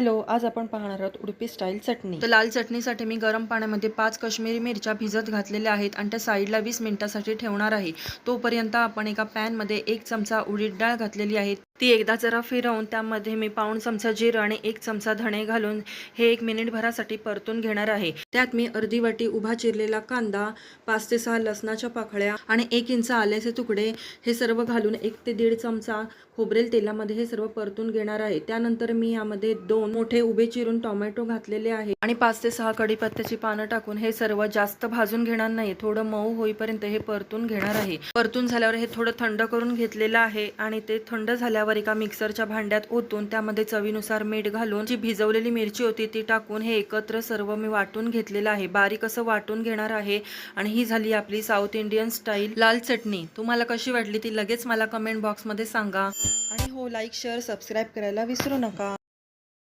Hello आज आपण पाहणार आहोत उडपी स्टाईल चटणी. तर लाल चटणीसाठी मी गरम पाण्यामध्ये पाच काश्मीरी मिरच्या भिजत घातलेल्या आहेत आणि त्या साईडला वीस मिनिटासाठी ठेवणार आहे. तोपर्यंत आपण एका पॅनमध्ये एक चमचा उडीद डाळ घातलेली आहे. ती एकदा जरा फिरवून त्यामध्ये मी पाऊण चमचा जिरं आणि एक चमचा धणे घालून हे एक मिनिटभरासाठी परतून घेणार आहे. त्यात मी अर्धी वाटी उभा चिरलेला कांदा पाच ते सहा लसणाच्या पाकळ्या आणि एक इंच आल्याचे तुकडे हे सर्व घालून एक ते दीड चमचा खोबरेल तेलामध्ये हे सर्व परतून घेणार आहे. त्यानंतर मी यामध्ये दोन मोठे उभे चिरून टोमॅटो घातलेले आहे आणि पाच ते सहा कढीपत्त्याची पानं टाकून हे सर्व जास्त भाजून घेणार नाही. थोडं मऊ होईपर्यंत हे परतून घेणार आहे. परतून झाल्यावर हे थोडं थंड करून घेतलेलं आहे आणि ते थंड झाल्यावर एका मिक्सरच्या भांड्यात ओतून त्यामध्ये चवीनुसार मीठ घालून जी भिजवलेली मिरची होती ती टाकून हे एकत्र सर्व मी वाटून घेतलेलं आहे. बारीक असं वाटून घेणार आहे आणि ही झाली आपली साऊथ इंडियन स्टाईल लाल चटणी. तुम्हाला कशी वाटली ती लगेच मला कमेंट बॉक्समध्ये सांगा. आणि हो लाईक शेअर सबस्क्राईब करायला विसरू नका.